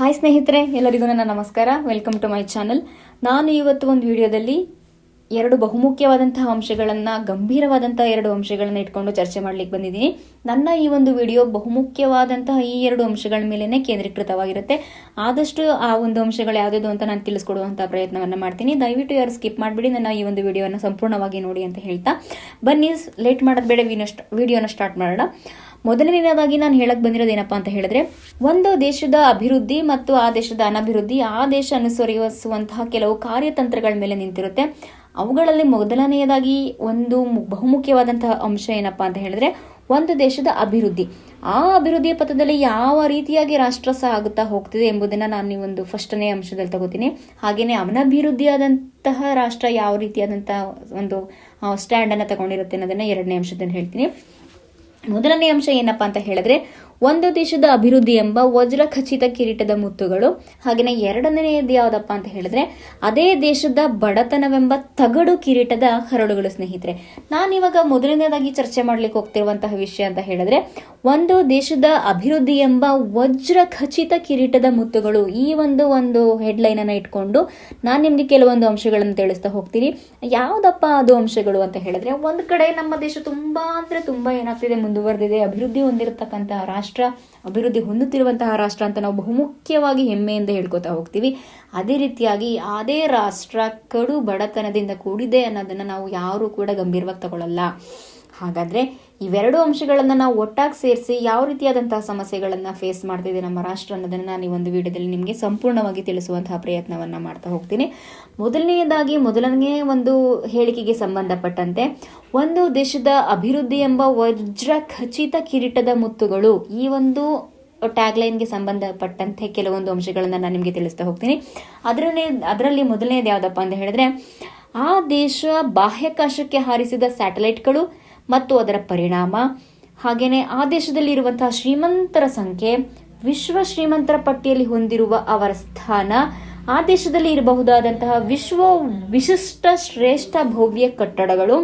Hi ಸ್ನೇಹಿತರೆ, ಎಲ್ಲರಿಗೂ ನನ್ನ ನಮಸ್ಕಾರ. ವೆಲ್ಕಮ್ ಟು ಮೈ ಚಾನಲ್ ನಾನು ಇವತ್ತು ಒಂದು ವಿಡಿಯೋದಲ್ಲಿ ಎರಡು ಬಹುಮುಖ್ಯವಾದಂತಹ ಅಂಶಗಳನ್ನು, ಗಂಭೀರವಾದಂತಹ ಎರಡು ಅಂಶಗಳನ್ನು ಇಟ್ಕೊಂಡು ಚರ್ಚೆ ಮಾಡ್ಲಿಕ್ಕೆ ಬಂದಿದ್ದೀನಿ. ನನ್ನ ಈ ಒಂದು ವಿಡಿಯೋ ಬಹುಮುಖ್ಯವಾದಂತಹ ಈ ಎರಡು ಅಂಶಗಳ ಮೇಲೇ ಕೇಂದ್ರೀಕೃತವಾಗಿರುತ್ತೆ. ಆದಷ್ಟು ಆ ಒಂದು ಅಂಶಗಳು ಯಾವುದಾದ್ರು ಅಂತ ನಾನು ತಿಳಿಸ್ಕೊಡುವಂತಹ ಪ್ರಯತ್ನವನ್ನು ಮಾಡ್ತೀನಿ. ದಯವಿಟ್ಟು ಯಾರು ಸ್ಕಿಪ್ ಮಾಡಿಬಿಡಿ, ನನ್ನ ಈ ಒಂದು ವಿಡಿಯೋನ ಸಂಪೂರ್ಣವಾಗಿ ನೋಡಿ ಅಂತ ಹೇಳ್ತಾ. ಬನ್ನಿ ಲೇಟ್ ಮಾಡೋದು ಬೇಡ ವಿಡಿಯೋನ ಸ್ಟಾರ್ಟ್ ಮಾಡೋಣ. ಮೊದಲನೇದಾಗಿ ನಾನು ಹೇಳಕ್ ಬಂದಿರೋದು ಏನಪ್ಪಾ ಅಂತ ಹೇಳಿದ್ರೆ, ಒಂದು ದೇಶದ ಅಭಿವೃದ್ಧಿ ಮತ್ತು ಆ ದೇಶದ ಅನಭಿವೃದ್ಧಿ, ಆ ದೇಶ ಅನುಸರಿಸುವಂತಹ ಕೆಲವು ಕಾರ್ಯತಂತ್ರಗಳ ಮೇಲೆ ನಿಂತಿರುತ್ತೆ. ಅವುಗಳಲ್ಲಿ ಮೊದಲನೆಯದಾಗಿ ಒಂದು ಬಹುಮುಖ್ಯವಾದಂತಹ ಅಂಶ ಏನಪ್ಪಾ ಅಂತ ಹೇಳಿದ್ರೆ, ಒಂದು ದೇಶದ ಅಭಿವೃದ್ಧಿ. ಆ ಅಭಿವೃದ್ಧಿಯ ಪಥದಲ್ಲಿ ಯಾವ ರೀತಿಯಾಗಿ ರಾಷ್ಟ್ರ ಸಹ ಆಗುತ್ತಾ ಹೋಗ್ತಿದೆ ಎಂಬುದನ್ನ ನಾನು ಈ ಒಂದು ಫಸ್ಟನೇ ಅಂಶದಲ್ಲಿ ತಗೋತೀನಿ. ಹಾಗೆಯೇ ಅನಭಿವೃದ್ಧಿಯಾದಂತಹ ರಾಷ್ಟ್ರ ಯಾವ ರೀತಿಯಾದಂತಹ ಒಂದು ಸ್ಟ್ಯಾಂಡ್ ಅನ್ನ ತಗೊಂಡಿರುತ್ತೆ ಅನ್ನೋದನ್ನ ಎರಡನೇ ಅಂಶದಲ್ಲಿ ಹೇಳ್ತೀನಿ. ಮೊದಲನೇ ಅಂಶ ಏನಪ್ಪಾ ಅಂತ ಹೇಳಿದ್ರೆ ಒಂದು ದೇಶದ ಅಭಿವೃದ್ಧಿ ಎಂಬ ವಜ್ರ ಖಚಿತ ಕಿರೀಟದ ಮುತ್ತುಗಳು. ಹಾಗೆಯೇ ಎರಡನೆಯದು ಯಾವುದಪ್ಪ ಅಂತ ಹೇಳಿದ್ರೆ, ಅದೇ ದೇಶದ ಬಡತನವೆಂಬ ತಗಡು ಕಿರೀಟದ ಹರಳುಗಳು ಸ್ನೇಹಿತರೆ. ನಾನಿವಾಗ ಮೊದಲನೇದಾಗಿ ಚರ್ಚೆ ಮಾಡ್ಲಿಕ್ಕೆ ಹೋಗ್ತಿರುವಂತಹ ವಿಷಯ ಅಂತ ಹೇಳಿದ್ರೆ, ಒಂದು ದೇಶದ ಅಭಿವೃದ್ಧಿ ಎಂಬ ವಜ್ರ ಖಚಿತ ಕಿರೀಟದ ಮುತ್ತುಗಳು ಈ ಒಂದು ಒಂದು ಹೆಡ್ಲೈನ್ ಅನ್ನ ಇಟ್ಕೊಂಡು ನಾನು ನಿಮ್ಗೆ ಕೆಲವೊಂದು ಅಂಶಗಳನ್ನು ತಿಳಿಸ್ತಾ ಹೋಗ್ತೀನಿ. ಯಾವ್ದಪ್ಪ ಅದು ಅಂಶಗಳು ಅಂತ ಹೇಳಿದ್ರೆ, ಒಂದ್ ಕಡೆ ನಮ್ಮ ದೇಶ ತುಂಬಾ ಅಂದ್ರೆ ತುಂಬಾ ಏನಾಗ್ತಿದೆ, ಮುಂದುವರೆದಿದೆ, ಅಭಿವೃದ್ಧಿ ಹೊಂದಿರತಕ್ಕಂತಹ ರಾಷ್ಟ್ರ ಅಭಿವೃದ್ಧಿ ಹೊಂದುತ್ತಿರುವಂತಹ ರಾಷ್ಟ್ರ ಅಂತ ನಾವು ಬಹುಮುಖ್ಯವಾಗಿ ಹೆಮ್ಮೆಯಿಂದ ಹೇಳ್ಕೊತಾ ಹೋಗ್ತೀವಿ. ಅದೇ ರೀತಿಯಾಗಿ ಅದೇ ರಾಷ್ಟ್ರ ಕಡು ಬಡತನದಿಂದ ಕೂಡಿದೆ ಅನ್ನೋದನ್ನು ನಾವು ಯಾರು ಕೂಡ ಗಂಭೀರವಾಗಿ ತಗೊಳ್ಳಲ್ಲ ಹಾಗಾದ್ರೆ ಇವೆರಡು ಅಂಶಗಳನ್ನು ನಾವು ಒಟ್ಟಾಗಿ ಸೇರಿಸಿ ಯಾವ ರೀತಿಯಾದಂತಹ ಸಮಸ್ಯೆಗಳನ್ನು ಫೇಸ್ ಮಾಡ್ತಿದೆ ನಮ್ಮ ರಾಷ್ಟ್ರ ಅನ್ನೋದನ್ನು ನಾನು ಈ ಒಂದು ವಿಡಿಯೋದಲ್ಲಿ ನಿಮಗೆ ಸಂಪೂರ್ಣವಾಗಿ ತಿಳಿಸುವಂತಹ ಪ್ರಯತ್ನವನ್ನ ಮಾಡ್ತಾ ಹೋಗ್ತೀನಿ. ಮೊದಲನೆಯದಾಗಿ, ಮೊದಲನೇ ಒಂದು ಹೇಳಿಕೆಗೆ ಸಂಬಂಧಪಟ್ಟಂತೆ, ಒಂದು ದೇಶದ ಅಭಿವೃದ್ಧಿ ಎಂಬ ವಜ್ರ ಖಚಿತ ಕಿರೀಟದ ಮುತ್ತುಗಳು ಈ ಒಂದು ಟ್ಯಾಗ್ಲೈನ್ಗೆ ಸಂಬಂಧಪಟ್ಟಂತೆ ಕೆಲವೊಂದು ಅಂಶಗಳನ್ನು ನಾನು ನಿಮಗೆ ತಿಳಿಸ್ತಾ ಹೋಗ್ತೀನಿ. ಅದರಲ್ಲೇ ಅದರಲ್ಲಿ ಮೊದಲನೇದು ಯಾವುದಪ್ಪ ಅಂತ ಹೇಳಿದ್ರೆ, ಆ ದೇಶ ಬಾಹ್ಯಾಕಾಶಕ್ಕೆ ಹಾರಿಸಿದ ಸ್ಯಾಟಲೈಟ್ಗಳು ಮತ್ತು ಅದರ ಪರಿಣಾಮ. ಹಾಗೆಯೇ ಆ ದೇಶದಲ್ಲಿ ಇರುವಂತಹ ಶ್ರೀಮಂತರ ಸಂಖ್ಯೆ ವಿಶ್ವ ಶ್ರೀಮಂತರ ಪಟ್ಟಿಯಲ್ಲಿ ಹೊಂದಿರುವ ಅವರ ಸ್ಥಾನ ಆ ದೇಶದಲ್ಲಿ ಇರಬಹುದಾದಂತಹ ವಿಶ್ವ ವಿಶಿಷ್ಟ ಶ್ರೇಷ್ಠ ಭವ್ಯ ಕಟ್ಟಡಗಳು.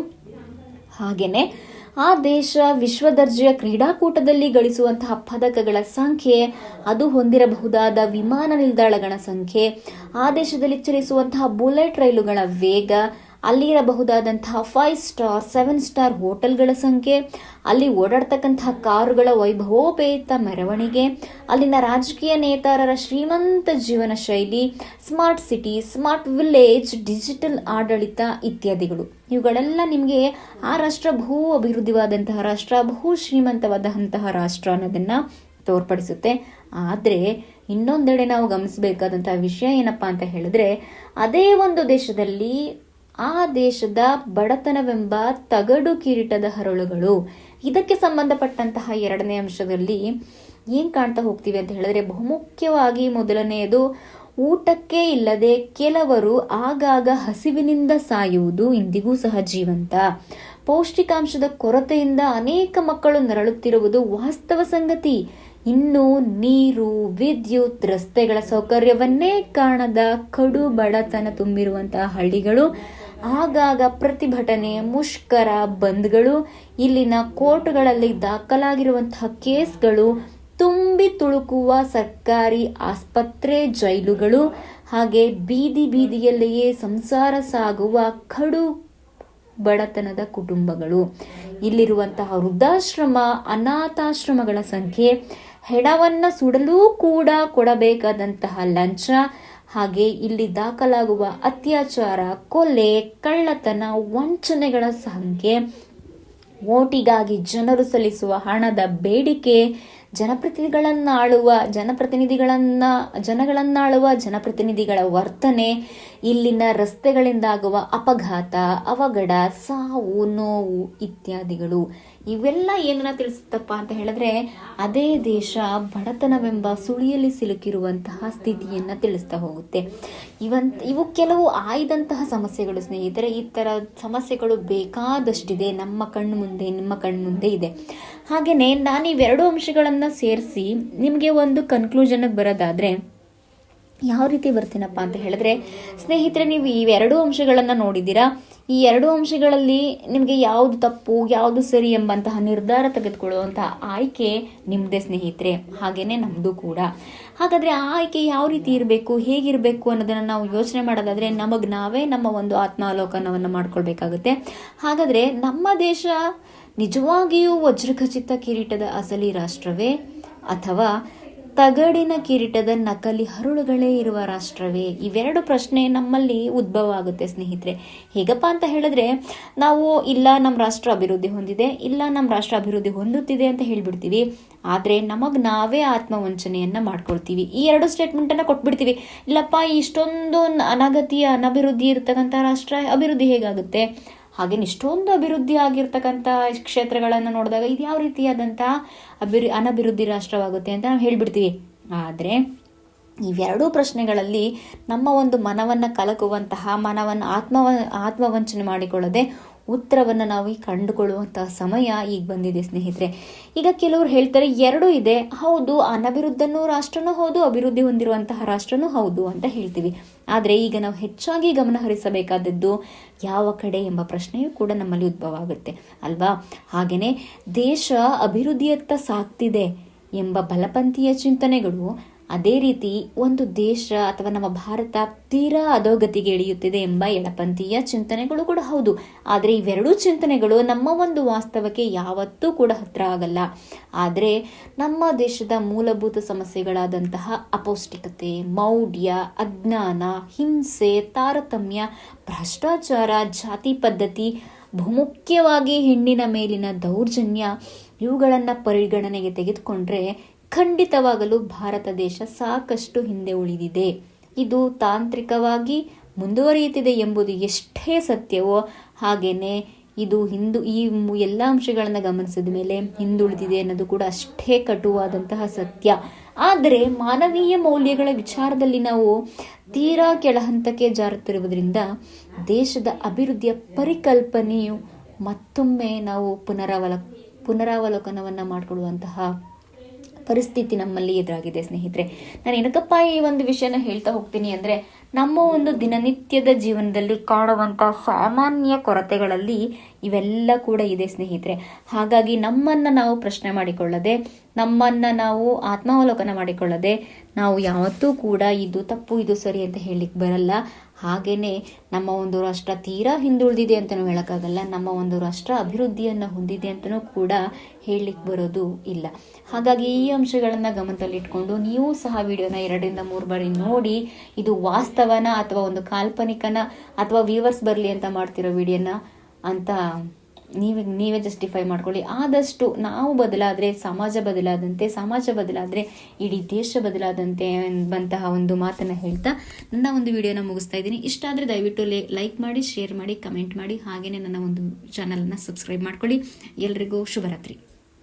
ಹಾಗೆಯೇ ಆ ದೇಶ ವಿಶ್ವ ದರ್ಜೆಯ ಕ್ರೀಡಾಕೂಟದಲ್ಲಿ ಗಳಿಸುವಂತಹ ಪದಕಗಳ ಸಂಖ್ಯೆ, ಅದು ಹೊಂದಿರಬಹುದಾದ ವಿಮಾನ ನಿಲ್ದಾಣಗಳ ಸಂಖ್ಯೆ, ಆ ದೇಶದಲ್ಲಿ ಚಲಿಸುವಂತಹ ಬುಲೆಟ್ ರೈಲುಗಳ ವೇಗ ಅಲ್ಲಿ ಇರಬಹುದಾದಂತಹ ಫೈವ್ ಸ್ಟಾರ್ ಸೆವೆನ್ ಸ್ಟಾರ್ ಹೋಟೆಲ್ಗಳ ಸಂಖ್ಯೆ, ಅಲ್ಲಿ ಓಡಾಡ್ತಕ್ಕಂತಹ ಕಾರುಗಳ ವೈಭವೋಪೇತ ಮೆರವಣಿಗೆ, ಅಲ್ಲಿನ ರಾಜಕೀಯ ನೇತಾರರ ಶ್ರೀಮಂತ ಜೀವನ ಶೈಲಿ smart city smart village digital ಆಡಳಿತ ಇತ್ಯಾದಿಗಳು. ಇವುಗಳೆಲ್ಲ ನಿಮಗೆ ಆ ರಾಷ್ಟ್ರ ಬಹು ಅಭಿವೃದ್ಧಿವಾದಂತಹ ರಾಷ್ಟ್ರ, ಬಹು ಶ್ರೀಮಂತವಾದಂತಹ ರಾಷ್ಟ್ರ ಅನ್ನೋದನ್ನು ತೋರ್ಪಡಿಸುತ್ತೆ. ಆದರೆ ಇನ್ನೊಂದೆಡೆ ನಾವು ಗಮನಿಸಬೇಕಾದಂತಹ ವಿಷಯ ಏನಪ್ಪಾ ಅಂತ ಹೇಳಿದ್ರೆ, ಅದೇ ಒಂದು ದೇಶದಲ್ಲಿ ಆ ದೇಶದ ಬಡತನವೆಂಬ ತಗಡು ಕಿರೀಟದ ಹರಳುಗಳು. ಇದಕ್ಕೆ ಸಂಬಂಧಪಟ್ಟಂತಹ ಎರಡನೇ ಅಂಶದಲ್ಲಿ ಏನ್ ಕಾಣ್ತಾ ಹೋಗ್ತೀವಿ ಅಂತ ಹೇಳಿದ್ರೆ ಬಹುಮುಖ್ಯವಾಗಿ ಮೊದಲನೆಯದು, ಊಟಕ್ಕೆ ಇಲ್ಲದೆ ಕೆಲವರು ಆಗಾಗ ಹಸಿವಿನಿಂದ ಸಾಯುವುದು ಇಂದಿಗೂ ಸಹ ಜೀವಂತ. ಪೌಷ್ಟಿಕಾಂಶದ ಕೊರತೆಯಿಂದ ಅನೇಕ ಮಕ್ಕಳು ನರಳುತ್ತಿರುವುದು ವಾಸ್ತವ ಸಂಗತಿ. ಇನ್ನು ನೀರು, ವಿದ್ಯುತ್, ರಸ್ತೆಗಳ ಸೌಕರ್ಯವನ್ನೇ ಕಾಣದ ಕಡು ಬಡತನ ತುಂಬಿರುವಂತಹ ಹಳ್ಳಿಗಳು ಆಗಾಗ ಪ್ರತಿಭಟನೆ, ಮುಷ್ಕರ, ಬಂದ್ಗಳು, ಇಲ್ಲಿನ ಕೋರ್ಟ್ಗಳಲ್ಲಿ ದಾಖಲಾಗಿರುವಂತಹ ಕೇಸ್ಗಳು ತುಂಬಿ ತುಳುಕುವ ಸರ್ಕಾರಿ ಆಸ್ಪತ್ರೆ ಜೈಲುಗಳು, ಹಾಗೆ ಬೀದಿ ಬೀದಿಯಲ್ಲಿಯೇ ಸಂಸಾರ ಸಾಗುವ ಕಡು ಬಡತನದ ಕುಟುಂಬಗಳು. ಇಲ್ಲಿರುವಂತಹ ವೃದ್ಧಾಶ್ರಮ, ಅನಾಥಾಶ್ರಮಗಳ ಸಂಖ್ಯೆ ಹೆಡವನ್ನ ಸುಡಲೂ ಕೂಡ ಕೊಡಬೇಕಾದಂತಹ ಲಂಚ ಹಾಗೆ ಇಲ್ಲಿ ದಾಖಲಾಗುವ ಅತ್ಯಾಚಾರ ಕೊಲೆ ಕಳ್ಳತನ ವಂಚನೆಗಳ ಸಂಖ್ಯೆ ಓಟಿಗಾಗಿ ಜನರು ಸಲ್ಲಿಸುವ ಹಣದ ಬೇಡಿಕೆ ಜನಪ್ರತಿನಿಧಿಗಳನ್ನಾಳುವ, ಜನಪ್ರತಿನಿಧಿಗಳನ್ನ, ಜನಗಳನ್ನಾಳುವ ಜನಪ್ರತಿನಿಧಿಗಳ ವರ್ತನೆ ಇಲ್ಲಿನ ರಸ್ತೆಗಳಿಂದಾಗುವ ಅಪಘಾತ, ಅವಘಡ, ಸಾವು, ನೋವು ಇತ್ಯಾದಿಗಳು. ಇವೆಲ್ಲ ಏನನ್ನ ತಿಳಿಸುತ್ತಪ್ಪ ಅಂತ ಹೇಳಿದ್ರೆ ಅದೇ ದೇಶ ಬಡತನವೆಂಬ ಸುಳಿಯಲ್ಲಿ ಸಿಲುಕಿರುವಂತಹ ಸ್ಥಿತಿಯನ್ನ ತಿಳಿಸ್ತಾ ಹೋಗುತ್ತೆ. ಇವನ್, ಇವು ಕೆಲವು ಆಯ್ದಂತಹ ಸಮಸ್ಯೆಗಳು ಸ್ನೇಹಿತರೆ. ಈ ತರ ಸಮಸ್ಯೆಗಳು ಬೇಕಾದಷ್ಟಿದೆ. ನಮ್ಮ ಕಣ್ಣು ಮುಂದೆ ನಿಮ್ಮ ಕಣ್ಣು ಮುಂದೆ ಇದೆ. ಹಾಗೆಯೇ ನಾನು ಇವೆರಡು ಅಂಶಗಳನ್ನ ಸೇರಿಸಿ ನಿಮಗೆ ಒಂದು ಕನ್ಕ್ಲೂಷನ್ಗೆ ಬರೋದಾದ್ರೆ ಯಾವ ರೀತಿ ಬರ್ತೀನಪ್ಪ ಅಂತ ಹೇಳಿದ್ರೆ, ಸ್ನೇಹಿತರೆ, ನೀವು ಇವೆರಡೂ ಅಂಶಗಳನ್ನು ನೋಡಿದ್ದೀರಾ? ಈ ಎರಡು ಅಂಶಗಳಲ್ಲಿ ನಿಮಗೆ ಯಾವುದು ತಪ್ಪು, ಯಾವುದು ಸರಿ ಎಂಬಂತಹ ನಿರ್ಧಾರ ತೆಗೆದುಕೊಳ್ಳುವಂತಹ ಆಯ್ಕೆ ನಿಮ್ಮದೇ ಸ್ನೇಹಿತರೆ, ಹಾಗೇನೆ ನಮ್ಮದು ಕೂಡ. ಹಾಗಾದರೆ ಆ ಆಯ್ಕೆ ಯಾವ ರೀತಿ ಇರಬೇಕು, ಹೇಗಿರಬೇಕು ಅನ್ನೋದನ್ನು ನಾವು ಯೋಚನೆ ಮಾಡೋದಾದರೆ ನಮಗೆ ನಾವೇ ನಮ್ಮ ಒಂದು ಆತ್ಮಾವಲೋಕನವನ್ನು ಮಾಡ್ಕೊಳ್ಬೇಕಾಗುತ್ತೆ. ಹಾಗಾದರೆ ನಮ್ಮ ದೇಶ ನಿಜವಾಗಿಯೂ ವಜ್ರಖಚಿತ ಕಿರೀಟದ ಅಸಲಿ ರಾಷ್ಟ್ರವೇ ಅಥವಾ ತಗಡಿನ ಕಿರೀಟದ ನಕಲಿ ಹರಳುಗಳೇ ಇರುವ ರಾಷ್ಟ್ರವೇ? ಇವೆರಡು ಪ್ರಶ್ನೆ ನಮ್ಮಲ್ಲಿ ಉದ್ಭವ ಆಗುತ್ತೆ ಸ್ನೇಹಿತರೆ. ಹೇಗಪ್ಪ ಅಂತ ಹೇಳಿದ್ರೆ, ನಾವು ಇಲ್ಲ ನಮ್ಮ ರಾಷ್ಟ್ರ ಅಭಿವೃದ್ಧಿ ಹೊಂದಿದೆ, ಇಲ್ಲ ನಮ್ಮ ರಾಷ್ಟ್ರ ಅಭಿವೃದ್ಧಿ ಹೊಂದುತ್ತಿದೆ ಅಂತ ಹೇಳಿಬಿಡ್ತೀವಿ. ಆದರೆ ನಮಗೆ ನಾವೇ ಆತ್ಮವಂಚನೆಯನ್ನು ಮಾಡ್ಕೊಳ್ತೀವಿ. ಈ ಎರಡು ಸ್ಟೇಟ್ಮೆಂಟನ್ನು ಕೊಟ್ಬಿಡ್ತೀವಿ. ಇಲ್ಲಪ್ಪ, ಇಷ್ಟೊಂದು ಅನಗತಿಯ ಅನಭಿವೃದ್ಧಿ ಇರತಕ್ಕಂಥ ರಾಷ್ಟ್ರ ಅಭಿವೃದ್ಧಿ ಹೇಗಾಗುತ್ತೆ? ಹಾಗೆ ಇಷ್ಟೊಂದು ಅಭಿವೃದ್ಧಿ ಆಗಿರ್ತಕ್ಕಂಥ ಕ್ಷೇತ್ರಗಳನ್ನು ನೋಡಿದಾಗ ಇದು ಯಾವ ರೀತಿಯಾದಂಥ ಅಭಿವೃ, ಅನಭಿವೃದ್ಧಿ ರಾಷ್ಟ್ರವಾಗುತ್ತೆ ಅಂತ ನಾವು ಹೇಳ್ಬಿಡ್ತೀವಿ. ಆದರೆ ಇವೆರಡೂ ಪ್ರಶ್ನೆಗಳಲ್ಲಿ ನಮ್ಮ ಒಂದು ಮನವನ್ನು ಕಲಕುವಂತಹ, ಮನವನ್ನು ಆತ್ಮವ, ಆತ್ಮವಂಚನೆ ಮಾಡಿಕೊಳ್ಳದೆ ಉತ್ತರವನ್ನು ನಾವು ಈಗ ಕಂಡುಕೊಳ್ಳುವಂತಹ ಸಮಯ ಈಗ ಬಂದಿದೆ, ಸ್ನೇಹಿತರೆ. ಈಗ ಕೆಲವರು ಹೇಳ್ತಾರೆ, ಎರಡೂ ಇದೆ. ಹೌದು, ಅನಭಿವೃದ್ಧನೂ ರಾಷ್ಟ್ರನೂ ಹೌದು, ಅಭಿವೃದ್ಧಿ ಹೊಂದಿರುವಂತಹ ರಾಷ್ಟ್ರನೂ ಹೌದು ಅಂತ ಹೇಳ್ತೀವಿ. ಆದರೆ ಈಗ ನಾವು ಹೆಚ್ಚಾಗಿ ಗಮನ ಹರಿಸಬೇಕಾದದ್ದು ಯಾವ ಕಡೆ ಎಂಬ ಪ್ರಶ್ನೆಯೂ ಕೂಡ ನಮ್ಮಲ್ಲಿ ಉದ್ಭವ ಆಗುತ್ತೆ, ಅಲ್ವಾ? ಹಾಗೆಯೇ ದೇಶ ಅಭಿವೃದ್ಧಿಯತ್ತ ಸಾಕ್ತಿದೆ ಎಂಬ ಬಲಪಂಥೀಯ ಚಿಂತನೆಗಳು ಅದೇ ರೀತಿ ಒಂದು ದೇಶ ಅಥವಾ ನಮ್ಮ ಭಾರತ ತೀರಾ ಅಧೋಗತಿಗೆ ಇಳಿಯುತ್ತಿದೆ ಎಂಬ ಎಡಪಂಥೀಯ ಚಿಂತನೆಗಳು ಕೂಡ ಹೌದು. ಆದರೆ ಇವೆರಡೂ ಚಿಂತನೆಗಳು ನಮ್ಮ ಒಂದು ವಾಸ್ತವಕ್ಕೆ ಯಾವತ್ತೂ ಕೂಡ ಹತ್ರ ಆಗಲ್ಲ. ಆದರೆ ನಮ್ಮ ದೇಶದ ಮೂಲಭೂತ ಸಮಸ್ಯೆಗಳಾದಂತಹ ಅಪೌಷ್ಟಿಕತೆ, ಮೌಢ್ಯ, ಅಜ್ಞಾನ, ಹಿಂಸೆ, ತಾರತಮ್ಯ, ಭ್ರಷ್ಟಾಚಾರ, ಜಾತಿ ಪದ್ಧತಿ ಬಹುಮುಖ್ಯವಾಗಿ ಹೆಣ್ಣಿನ ಮೇಲಿನ ದೌರ್ಜನ್ಯ, ಇವುಗಳನ್ನು ಪರಿಗಣನೆಗೆ ತೆಗೆದುಕೊಂಡ್ರೆ ಖಂಡಿತವಾಗಲು ಭಾರತ ದೇಶ ಸಾಕಷ್ಟು ಹಿಂದೆ ಉಳಿದಿದೆ. ಇದು ತಾಂತ್ರಿಕವಾಗಿ ಮುಂದುವರಿಯುತ್ತಿದೆ ಎಂಬುದು ಎಷ್ಟೇ ಸತ್ಯವೋ ಹಾಗೆಯೇ ಇದು ಹಿಂದೂ ಈ ಎಲ್ಲ ಅಂಶಗಳನ್ನು ಗಮನಿಸಿದ ಮೇಲೆ ಹಿಂದುಳಿದಿದೆ ಅನ್ನೋದು ಕೂಡ ಅಷ್ಟೇ ಕಟುವಾದಂತಹ ಸತ್ಯ. ಆದರೆ ಮಾನವೀಯ ಮೌಲ್ಯಗಳ ವಿಚಾರದಲ್ಲಿ ನಾವು ತೀರಾ ಕೆಳಹಂತಕ್ಕೆ ಜಾರುತ್ತಿರುವುದರಿಂದ ದೇಶದ ಅಭಿವೃದ್ಧಿಯ ಪರಿಕಲ್ಪನೆಯು ಮತ್ತೊಮ್ಮೆ ನಾವು ಪುನರಾವಲ, ಪುನರಾವಲೋಕನವನ್ನು ಮಾಡಿಕೊಳ್ಳುವಂತಹ ಪರಿಸ್ಥಿತಿ ನಮ್ಮಲ್ಲಿ ಎದುರಾಗಿದೆ ಸ್ನೇಹಿತರೆ. ನಾನು ಏನಕ್ಕಪ್ಪ ಈ ಒಂದು ವಿಷಯನ ಹೇಳ್ತಾ ಹೋಗ್ತೀನಿ ಅಂದರೆ, ನಮ್ಮ ಒಂದು ದಿನನಿತ್ಯದ ಜೀವನದಲ್ಲಿ ಕಾಣುವಂಥ ಸಾಮಾನ್ಯ ಕೊರತೆಗಳಲ್ಲಿ ಇವೆಲ್ಲ ಕೂಡ ಇದೆ ಸ್ನೇಹಿತರೆ. ಹಾಗಾಗಿ ನಮ್ಮನ್ನು ನಾವು ಪ್ರಶ್ನೆ ಮಾಡಿಕೊಳ್ಳದೆ, ನಮ್ಮನ್ನು ನಾವು ಆತ್ಮಾವಲೋಕನ ಮಾಡಿಕೊಳ್ಳದೆ, ನಾವು ಯಾವತ್ತೂ ಕೂಡ ಇದು ತಪ್ಪು, ಇದು ಸರಿ ಅಂತ ಹೇಳಲಿಕ್ಕೆ ಬರಲ್ಲ. ಹಾಗೆಯೇ ನಮ್ಮ ಒಂದು ರಾಷ್ಟ್ರ ತೀರಾ ಹಿಂದುಳಿದಿದೆ ಅಂತಲೂ ಹೇಳೋಕ್ಕಾಗಲ್ಲ, ನಮ್ಮ ಒಂದು ರಾಷ್ಟ್ರ ಅಭಿವೃದ್ಧಿಯನ್ನು ಹೊಂದಿದೆ ಅಂತಲೂ ಕೂಡ ಹೇಳಲಿಕ್ಕೆ ಬರೋದು ಇಲ್ಲ. ಹಾಗಾಗಿ ಈ ಅಂಶಗಳನ್ನು ಗಮನದಲ್ಲಿಟ್ಕೊಂಡು ನೀವು ಸಹ ವಿಡಿಯೋನ ಎರಡರಿಂದ ಮೂರು ಬಾರಿ ನೋಡಿ, ಇದು ವಾಸ್ತವನ ಅಥವಾ ಒಂದು ಕಾಲ್ಪನಿಕನ ಅಥವಾ ವ್ಯೂವರ್ಸ್ ಬರಲಿ ಅಂತ ಮಾಡ್ತಿರೋ ವಿಡಿಯೋನ ಅಂತ ನೀವೇ ನೀವೇ ಜಸ್ಟಿಫೈ ಮಾಡ್ಕೊಳ್ಳಿ. ಆದಷ್ಟು ನಾವು ಬದಲಾದರೆ, ಸಮಾಜ ಬದಲಾದಂತೆ, ಸಮಾಜ ಬದಲಾದರೆ, ಇಡೀ ದೇಶ ಬದಲಾದಂತೆ ಎಂಬಂತಹ ಒಂದು ಮಾತನ್ನು ಹೇಳ್ತಾ ನನ್ನ ಒಂದು ವಿಡಿಯೋನ ಮುಗಿಸ್ತಾ ಇದ್ದೀನಿ. ಇಷ್ಟ ಆದರೆ ದಯವಿಟ್ಟು ಲೈಕ್ ಮಾಡಿ ಶೇರ್ ಮಾಡಿ ಕಮೆಂಟ್ ಮಾಡಿ ಹಾಗೆಯೇ ನನ್ನ ಒಂದು ಚಾನಲನ್ನು ಸಬ್ಸ್ಕ್ರೈಬ್ ಮಾಡ್ಕೊಳ್ಳಿ. ಎಲ್ರಿಗೂ ಶುಭರಾತ್ರಿ.